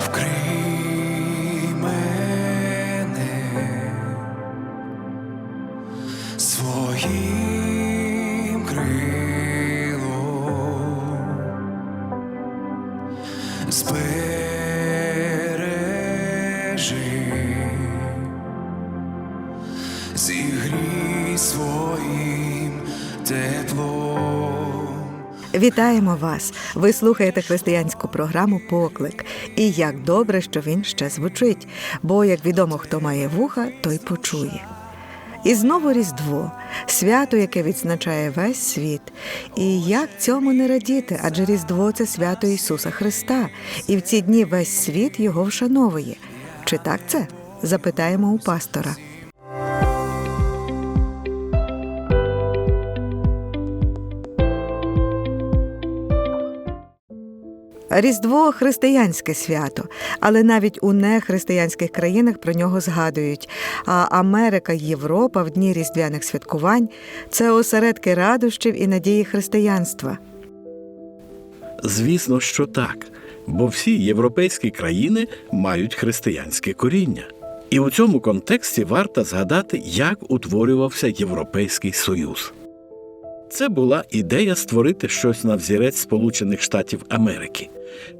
вкрий Вітаємо вас! Ви слухаєте християнську програму Поклик. І як добре, що він ще звучить, бо, як відомо, хто має вуха, той почує. І знову Різдво, свято, яке відзначає весь світ. І як цьому не радіти? Адже Різдво це свято Ісуса Христа, і в ці дні весь світ його вшановує. Чи так це? Запитаємо у пастора. Різдво християнське свято, але навіть у нехристиянських країнах про нього згадують. А Америка Європа в дні різдвяних святкувань це осередки радощів і надії християнства. Звісно, що так, бо всі європейські країни мають християнське коріння. І у цьому контексті варто згадати, як утворювався Європейський Союз. Це була ідея створити щось на взірець Сполучених Штатів Америки,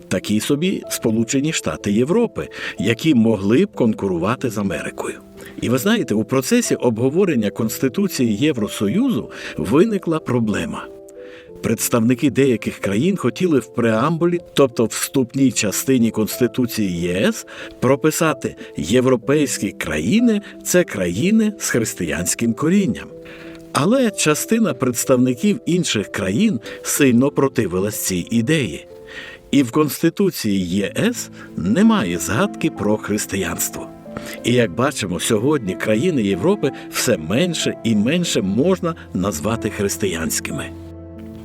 такі собі Сполучені Штати Європи, які могли б конкурувати з Америкою. І ви знаєте, у процесі обговорення Конституції Євросоюзу виникла проблема. Представники деяких країн хотіли в преамбулі, тобто в вступній частині Конституції ЄС, прописати європейські країни це країни з християнським корінням. Але частина представників інших країн сильно противилась цій ідеї. І в Конституції ЄС немає згадки про християнство. І як бачимо, сьогодні країни Європи все менше і менше можна назвати християнськими.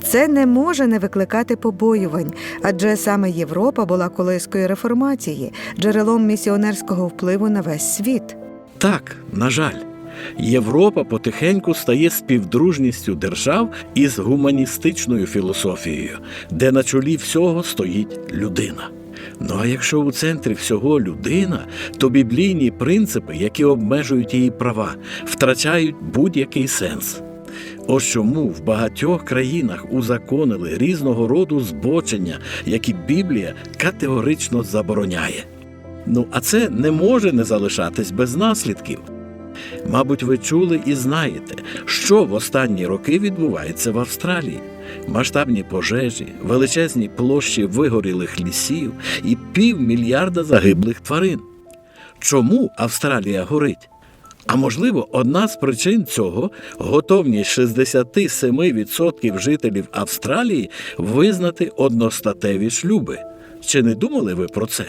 Це не може не викликати побоювань, адже саме Європа була колискою реформації, джерелом місіонерського впливу на весь світ. Так, на жаль, Європа потихеньку стає співдружністю держав із гуманістичною філософією, де на чолі всього стоїть людина. Ну а якщо у центрі всього людина, то біблійні принципи, які обмежують її права, втрачають будь-який сенс. Ось чому в багатьох країнах узаконили різного роду збочення, які Біблія категорично забороняє. Ну а це не може не залишатись без наслідків. Мабуть, ви чули і знаєте, що в останні роки відбувається в Австралії. Масштабні пожежі, величезні площі вигорілих лісів і півмільярда загиблих тварин. Чому Австралія горить? А можливо, одна з причин цього готовність 67% жителів Австралії визнати одностатеві шлюби. Чи не думали ви про це?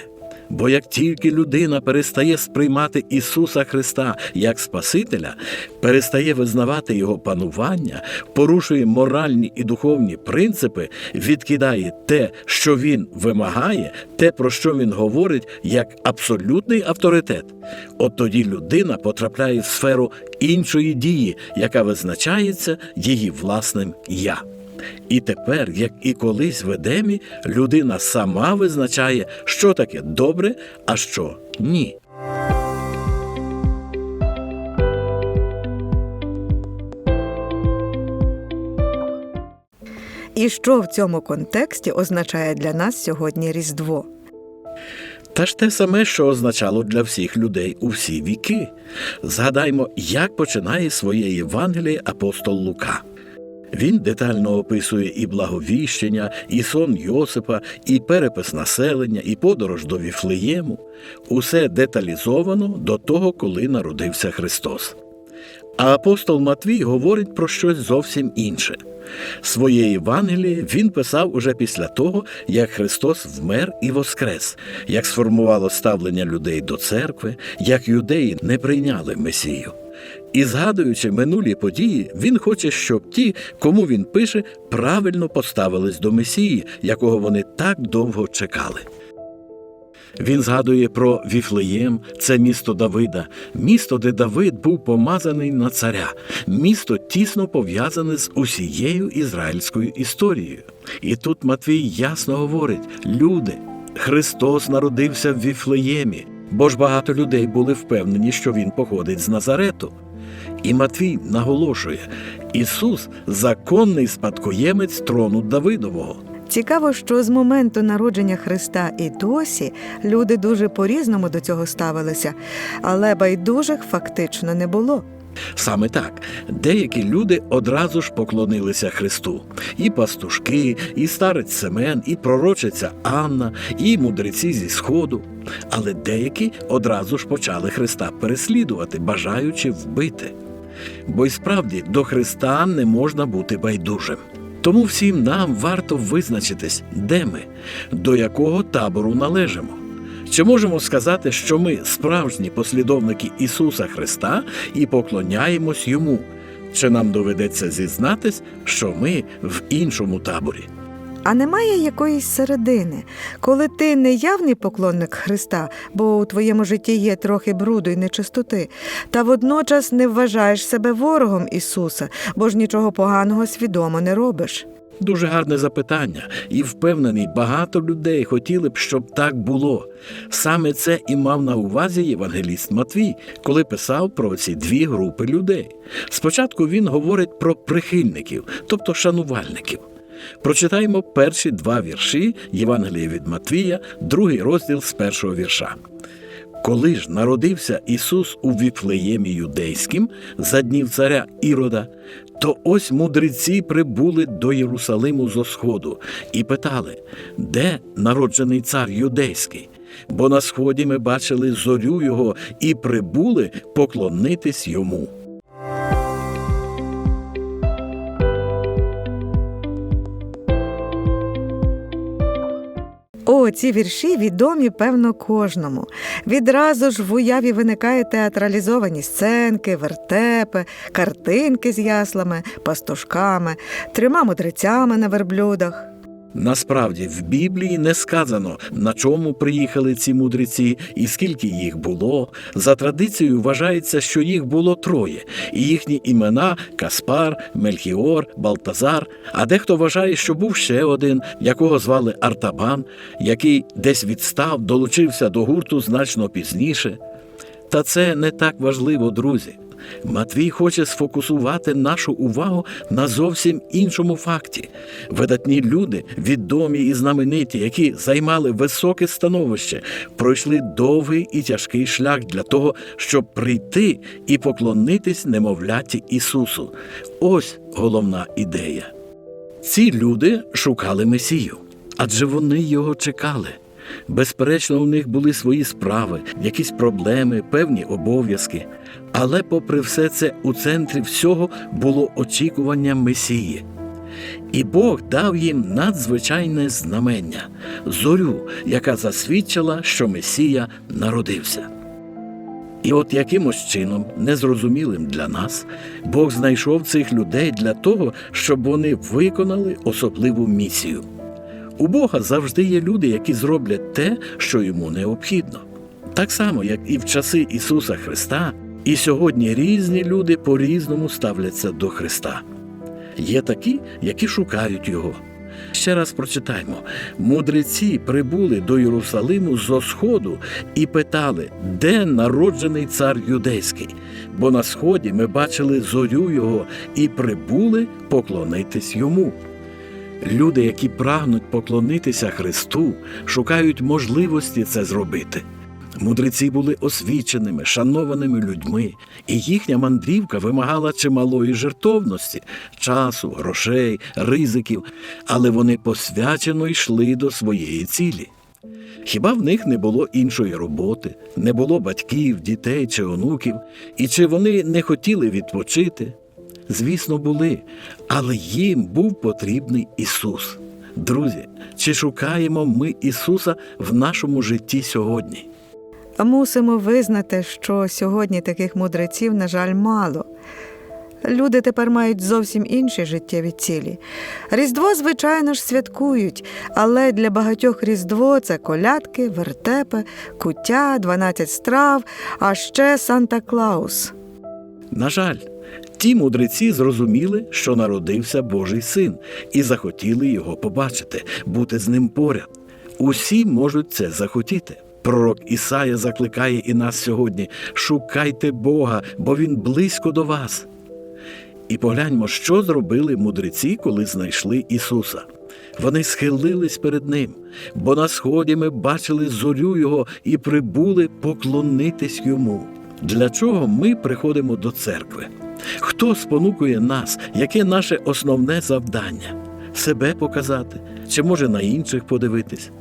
Бо як тільки людина перестає сприймати Ісуса Христа як Спасителя, перестає визнавати Його панування, порушує моральні і духовні принципи, відкидає те, що Він вимагає, те, про що Він говорить, як абсолютний авторитет, от тоді людина потрапляє в сферу іншої дії, яка визначається її власним я. І тепер, як і колись в Едемі, людина сама визначає, що таке добре, а що ні. І що в цьому контексті означає для нас сьогодні Різдво? Та ж те саме, що означало для всіх людей у всі віки. Згадаймо, як починає своє Євангеліє апостол Лука. Він детально описує і благовіщення, і сон Йосипа, і перепис населення, і подорож до Віфлеєму. Усе деталізовано до того, коли народився Христос. А апостол Матвій говорить про щось зовсім інше. Своє Євангеліє він писав уже після того, як Христос вмер і воскрес, як сформувало ставлення людей до церкви, як юдеї не прийняли Месію. І згадуючи минулі події, він хоче, щоб ті, кому він пише, правильно поставились до Месії, якого вони так довго чекали. Він згадує про Віфлеєм, це місто Давида, місто, де Давид був помазаний на царя, місто тісно пов'язане з усією ізраїльською історією. І тут Матвій ясно говорить: люди, Христос народився в Віфлеємі, бо ж багато людей були впевнені, що Він походить з Назарету. І Матвій наголошує: Ісус законний спадкоємець трону Давидового. Цікаво, що з моменту народження Христа і досі люди дуже по-різному до цього ставилися, але байдужих фактично не було. Саме так, деякі люди одразу ж поклонилися Христу. І пастушки, і старець Семен, і пророчиця Анна, і мудреці зі Сходу. Але деякі одразу ж почали Христа переслідувати, бажаючи вбити. Бо й справді до Христа не можна бути байдужим. Тому всім нам варто визначитись, де ми, до якого табору належимо. Чи можемо сказати, що ми справжні послідовники Ісуса Христа і поклоняємось Йому? Чи нам доведеться зізнатись, що ми в іншому таборі? А немає якоїсь середини, коли ти не явний поклонник Христа, бо у твоєму житті є трохи бруду і нечистоти, та водночас не вважаєш себе ворогом Ісуса, бо ж нічого поганого свідомо не робиш. Дуже гарне запитання, і впевнений, багато людей хотіли б, щоб так було. Саме це і мав на увазі євангеліст Матвій, коли писав про ці дві групи людей. Спочатку він говорить про прихильників, тобто шанувальників. Прочитаємо перші два вірші Євангелія від Матвія, другий розділ з першого вірша. Коли ж народився Ісус у Віфлеємі юдейським за днів царя Ірода, то ось мудреці прибули до Єрусалиму зо сходу і питали, де народжений цар юдейський? Бо на сході ми бачили зорю його і прибули поклонитись йому. О, ці вірші відомі, певно, кожному. Відразу ж в уяві виникають театралізовані сценки, вертепи, картинки з яслами, пастушками, трьома мудрецями на верблюдах. Насправді в Біблії не сказано, на чому приїхали ці мудреці і скільки їх було. За традицією вважається, що їх було троє, і їхні імена Каспар, Мельхіор, Балтазар. А дехто вважає, що був ще один, якого звали Артабан, який десь відстав, долучився до гурту значно пізніше. Та це не так важливо, друзі. Матвій хоче сфокусувати нашу увагу на зовсім іншому факті. Видатні люди, відомі і знамениті, які займали високе становище, пройшли довгий і тяжкий шлях для того, щоб прийти і поклонитись немовляті Ісусу. Ось головна ідея. Ці люди шукали Месію, адже вони його чекали. Безперечно, у них були свої справи, якісь проблеми, певні обов'язки. Але, попри все це, у центрі всього було очікування Месії. І Бог дав їм надзвичайне знамення зорю, яка засвідчила, що Месія народився. І от якимось чином, незрозумілим для нас, Бог знайшов цих людей для того, щоб вони виконали особливу місію. У Бога завжди є люди, які зроблять те, що йому необхідно. Так само, як і в часи Ісуса Христа, і сьогодні різні люди по-різному ставляться до Христа. Є такі, які шукають Його. Ще раз прочитаймо: мудреці прибули до Єрусалиму зо сходу і питали, де народжений цар юдейський, бо на сході ми бачили зорю його і прибули поклонитись йому. Люди, які прагнуть поклонитися Христу, шукають можливості це зробити. Мудреці були освіченими, шанованими людьми, і їхня мандрівка вимагала чималої жертовності, часу, грошей, ризиків, але вони посвячено йшли до своєї цілі. Хіба в них не було іншої роботи, не було батьків, дітей чи онуків, і чи вони не хотіли відпочити? Звісно, були, але їм був потрібний Ісус. Друзі, чи шукаємо ми Ісуса в нашому житті сьогодні? Мусимо визнати, що сьогодні таких мудреців, на жаль, мало. Люди тепер мають зовсім інші життєві цілі. Різдво, звичайно ж, святкують, але для багатьох Різдво це колядки, вертепи, куття, 12 страв, а ще Санта Клаус. На жаль, ті мудреці зрозуміли, що народився Божий син, і захотіли його побачити, бути з ним поряд. Усі можуть це захотіти. Пророк Ісая закликає і нас сьогодні: шукайте Бога, бо Він близько до вас. І погляньмо, що зробили мудреці, коли знайшли Ісуса. Вони схилились перед Ним, бо на сході ми бачили зорю Його і прибули поклонитись йому. Для чого ми приходимо до церкви? Хто спонукує нас, яке наше основне завдання? Себе показати чи може на інших подивитись?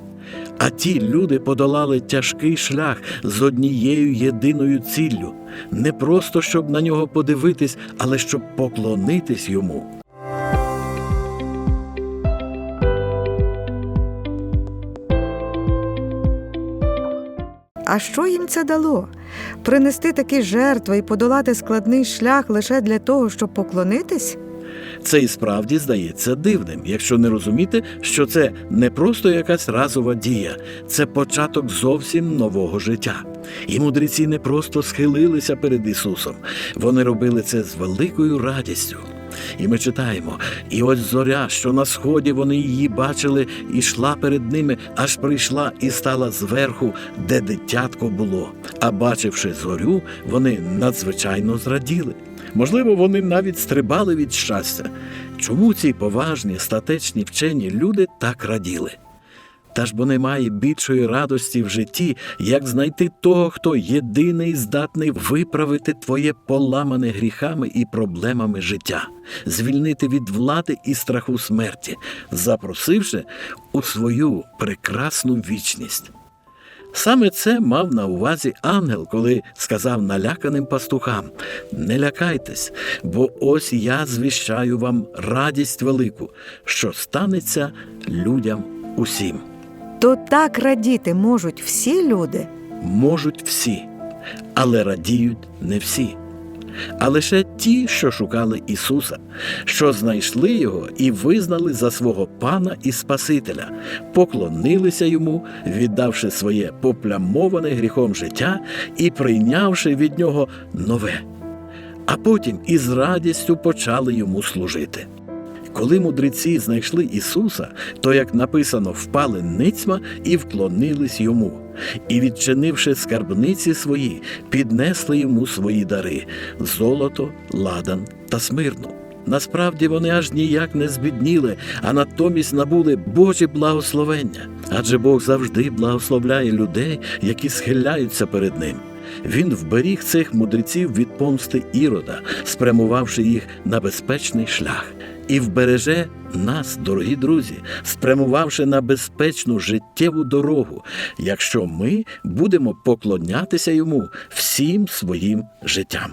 А ті люди подолали тяжкий шлях з однією єдиною ціллю не просто щоб на нього подивитись, але щоб поклонитись йому. А що їм це дало? Принести такі жертви і подолати складний шлях лише для того, щоб поклонитись? Це і справді здається дивним, якщо не розуміти, що це не просто якась разова дія, це початок зовсім нового життя. І мудреці не просто схилилися перед Ісусом, вони робили це з великою радістю. І ми читаємо, і ось зоря, що на сході вони її бачили, і йшла перед ними, аж прийшла і стала зверху, де дитятко було. А бачивши зорю, вони надзвичайно зраділи. Можливо, вони навіть стрибали від щастя. Чому ці поважні, статечні вчені люди так раділи? Та ж бо немає більшої радості в житті, як знайти того, хто єдиний здатний виправити твоє поламане гріхами і проблемами життя, звільнити від влади і страху смерті, запросивши у свою прекрасну вічність. Саме це мав на увазі ангел, коли сказав наляканим пастухам: Не лякайтесь, бо ось я звіщаю вам радість велику, що станеться людям усім. То так радіти можуть всі люди. Можуть всі, але радіють не всі. А лише ті, що шукали Ісуса, що знайшли Його і визнали за свого Пана і Спасителя, поклонилися йому, віддавши своє поплямоване гріхом життя і прийнявши від нього нове, а потім із радістю почали йому служити. Коли мудреці знайшли Ісуса, то, як написано, впали ницьма і вклонились йому, і, відчинивши скарбниці свої, піднесли йому свої дари золото, ладан та смирну. Насправді вони аж ніяк не збідніли, а натомість набули Божі благословення. Адже Бог завжди благословляє людей, які схиляються перед ним. Він вберіг цих мудреців від помсти ірода, спрямувавши їх на безпечний шлях, і вбереже нас, дорогі друзі, спрямувавши на безпечну життєву дорогу, якщо ми будемо поклонятися йому всім своїм життям.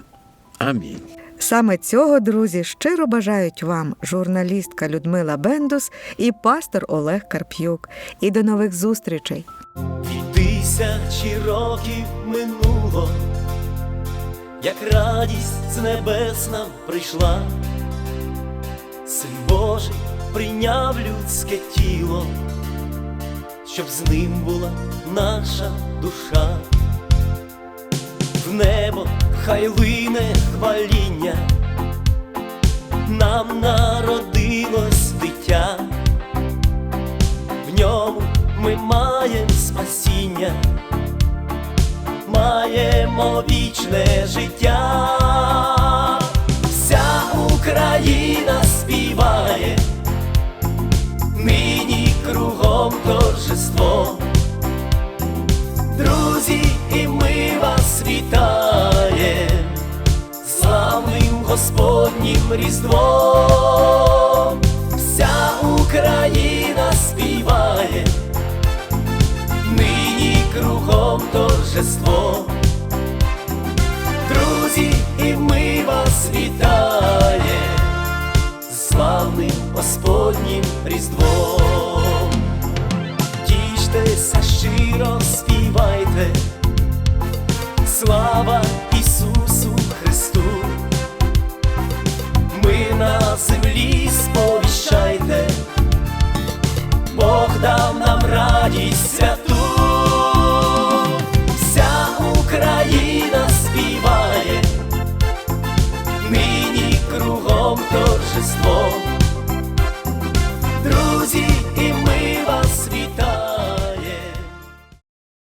Амінь. Саме цього, друзі, щиро бажають вам журналістка Людмила Бендус і пастор Олег Карп'юк. І до нових зустрічей! І тисячі років минуло, як радість з небес нам прийшла, Син Божий прийняв людське тіло, щоб з ним була наша душа. В небо хай лине хваління, нам народилось дитя в ньому ми маємо спасіння, маємо вічне життя, вся Україна кругом торжество. Друзі, і ми вас вітаємо, славним Господнім Різдвом, вся Україна співає, нині кругом торжество. Друзі, і ми вас вітаємо, славним Господнім Різдвом. Тиштеся щиро співайте, слава Ісусу Христу, ми на землі сповіщайте, Бог дав нам радість святу.